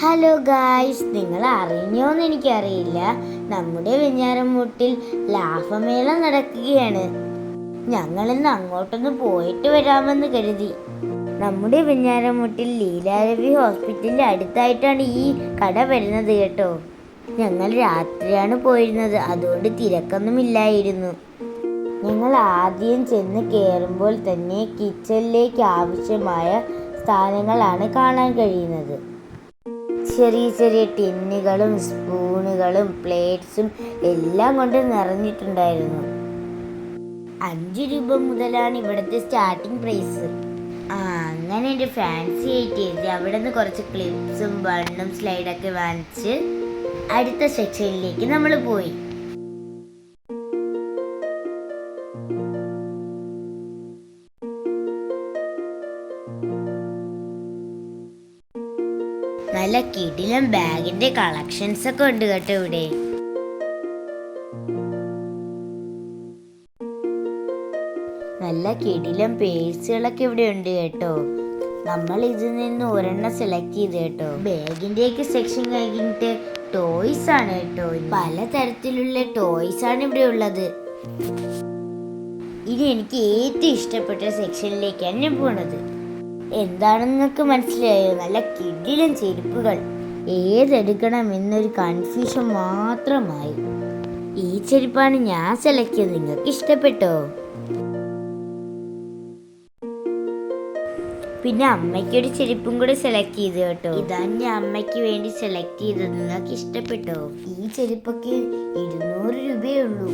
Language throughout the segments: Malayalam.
ഹലോ ഗായ്സ് നിങ്ങൾ അറിഞ്ഞോന്ന് എനിക്കറിയില്ല. നമ്മുടെ വെഞ്ഞാറമൂട്ടിൽ ലാഭമേള നടക്കുകയാണ്. ഞങ്ങളിന്ന് അങ്ങോട്ടൊന്ന് പോയിട്ട് വരാമെന്ന് കരുതി. നമ്മുടെ വെഞ്ഞാറമൂട്ടിൽ ലീലാരവി ഹോസ്പിറ്റലിന്റെ അടുത്തായിട്ടാണ് ഈ കട വരുന്നത് കേട്ടോ. ഞങ്ങൾ രാത്രിയാണ് പോയിരുന്നത്. അതുകൊണ്ട് തിരക്കൊന്നുമില്ലായിരുന്നു. ഞങ്ങൾ ആദ്യം ചെന്ന് കയറുമ്പോൾ തന്നെ കിച്ചണിലേക്ക് ആവശ്യമായ സ്ഥാനങ്ങളാണ് കാണാൻ കഴിയുന്നത്. ചെറിയ ചെറിയ ടിന്നുകളും സ്പൂണുകളും പ്ലേറ്റ്സും എല്ലാം കൊണ്ട് നിറഞ്ഞിട്ടുണ്ടായിരുന്നു. അഞ്ച് രൂപ മുതലാണ് ഇവിടുത്തെ സ്റ്റാർട്ടിംഗ് പ്രൈസ്. ആ അങ്ങനെ എന്റെ ഫാൻസി ആയിട്ട് എഴുതി അവിടെ നിന്ന് കുറച്ച് ക്ലിപ്സും ബണ്ണും സ്ലൈഡൊക്കെ വാങ്ങിച്ച് അടുത്ത സെക്ഷനിലേക്ക് നമ്മൾ പോയി. നല്ല കിടിലം ബാഗിന്റെ കളക്ഷൻസ് ഒക്കെ ഉണ്ട് കേട്ടോ ഇവിടെ. നല്ല കിടിലം പേഴ്സുകളൊക്കെ ഇവിടെ ഉണ്ട് കേട്ടോ. നമ്മൾ ഇതിൽ നിന്ന് ഒരെണ്ണം സെലക്ട് ചെയ്ത് കേട്ടോ. ബാഗിന്റെയൊക്കെ സെക്ഷൻ കഴിഞ്ഞിട്ട് ടോയ്സ് ആണ് കേട്ടോ. പലതരത്തിലുള്ള ടോയ്സ് ആണ് ഇവിടെ ഉള്ളത്. ഇനി എനിക്ക് ഏറ്റവും ഇഷ്ടപ്പെട്ട സെക്ഷനിലേക്കാണ് ഞാൻ പോണത്. എന്താണെന്ന് നിങ്ങൾക്ക് മനസ്സിലായോ? നല്ല കിടിലൻ ചെരുപ്പുകൾ. ഏതെടുക്കണം എന്നൊരു കൺഫ്യൂഷൻ മാത്രമായി. ഈ ചെരുപ്പാണ് ഞാൻ സെലക്ട് ചെയ്തത്. നിങ്ങൾക്ക് ഇഷ്ടപ്പെട്ടോ? പിന്നെ അമ്മയ്ക്ക് ഒരു ചെരുപ്പും കൂടെ സെലക്ട് ചെയ്തു കേട്ടോ. ഞാൻ അമ്മയ്ക്ക് വേണ്ടി സെലക്ട് ചെയ്തത്. നിങ്ങൾക്ക് ഇഷ്ടപ്പെട്ടോ? ഈ ചെരുപ്പൊക്കെ ഇരുന്നൂറ് രൂപയേ ഉള്ളൂ.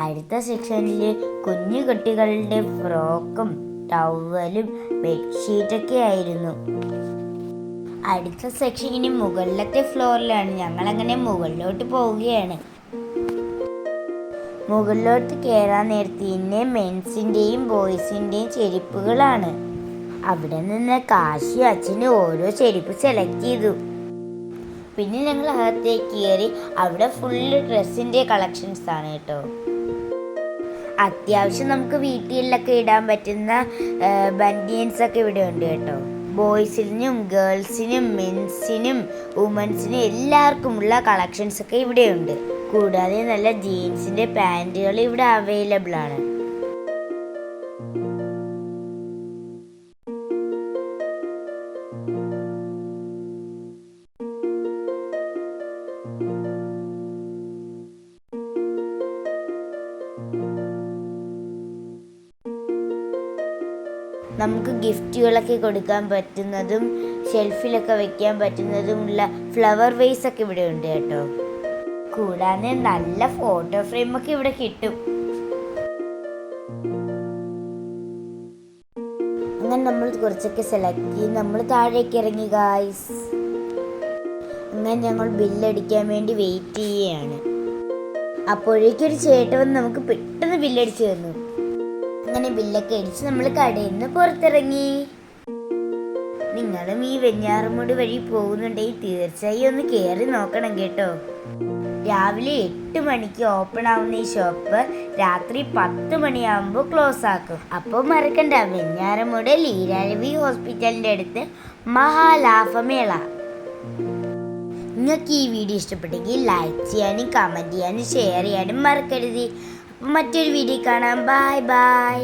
അടുത്ത സെക്ഷനിൽ കുഞ്ഞു കുട്ടികളുടെ ഫ്രോക്കും ടവലും ബെഡ്ഷീറ്റൊക്കെ ആയിരുന്നു അടുത്ത സെക്ഷൻ ഇനി മുകളിലത്തെ ഫ്ലോറിലാണ് ഞങ്ങൾ അങ്ങനെ മുകളിലോട്ട് പോവുകയാണ്. മുകളിലോട്ട് കയറാൻ നേരത്തെ ഇന്നെ മെൻസിന്റെയും ബോയ്സിന്റെയും ചെരുപ്പുകളാണ്. അവിടെ നിന്ന് കാശി അച്ഛന് ഓരോ ചെരുപ്പ് സെലക്ട് ചെയ്തു. പിന്നെ ഞങ്ങൾ അകത്തേക്ക് കയറി അവിടെ ഫുള്ള് ഡ്രസ്സിന്റെ കളക്ഷൻസ് ആണ് കേട്ടോ. അത്യാവശ്യം നമുക്ക് വീട്ടിലൊക്കെ ഇടാൻ പറ്റുന്ന ബനിയൻസ് ഒക്കെ ഇവിടെ ഉണ്ട് കേട്ടോ. ബോയ്സിനും ഗേൾസിനും മെൻസിനും വുമൻസിനും എല്ലാവർക്കുമുള്ള കളക്ഷൻസ് ഒക്കെ ഇവിടെ ഉണ്ട് കൂടാതെ നല്ല ജീൻസിന്റെ പാന്റുകൾ ഇവിടെ അവൈലബിൾ ആണ് നമുക്ക് ഗിഫ്റ്റുകളൊക്കെ കൊടുക്കാൻ പറ്റുന്നതും ഷെൽഫിലൊക്കെ വെക്കാൻ പറ്റുന്നതുമുള്ള ഫ്ലവർ വേസ് ഒക്കെ ഇവിടെ ഉണ്ട് കേട്ടോ. കൂടാതെ നല്ല ഫോട്ടോ ഫ്രെയിം ഒക്കെ ഇവിടെ കിട്ടും. അങ്ങനെ നമ്മൾ കുറച്ചൊക്കെ സെലക്ട് ചെയ്ത് നമ്മൾ താഴേക്ക് ഇറങ്ങി ഗായ്സ് അങ്ങനെ ഞങ്ങൾ ബില്ലടിക്കാൻ വേണ്ടി വെയിറ്റ് ചെയ്യുകയാണ്. അപ്പോഴേക്കൊരു ചേട്ടൻ നമുക്ക് പെട്ടെന്ന് ബില്ലടിച്ചു തന്നു. അങ്ങനെ ബില്ലൊക്കെ അടിച്ച് നമ്മൾ കടയിൽ നിന്ന് പുറത്തിറങ്ങി. നിങ്ങളും ഈ വെഞ്ഞാറമൂട് വഴി പോകുന്നുണ്ടെങ്കിൽ തീർച്ചയായും ഒന്ന് കയറി നോക്കണം കേട്ടോ. രാവിലെ എട്ട് മണിക്ക് ഓപ്പൺ ആവുന്ന ഈ ഷോപ്പ് രാത്രി പത്ത് മണിയാകുമ്പോൾ ക്ലോസ് ആക്കും. അപ്പോൾ മറക്കണ്ട വെഞ്ഞാറമൂട് ലീലാരവി ഹോസ്പിറ്റലിന്റെ അടുത്ത് മഹാലാഭമേള. നിങ്ങൾക്ക് ഈ വീഡിയോ ഇഷ്ടപ്പെട്ടെങ്കിൽ ലൈക്ക് ചെയ്യാനും കമന്റ് ചെയ്യാനും ഷെയർ ചെയ്യാനും മറക്കരുത്. മറ്റൊരു വീഡിയോ കാണാം. Bye bye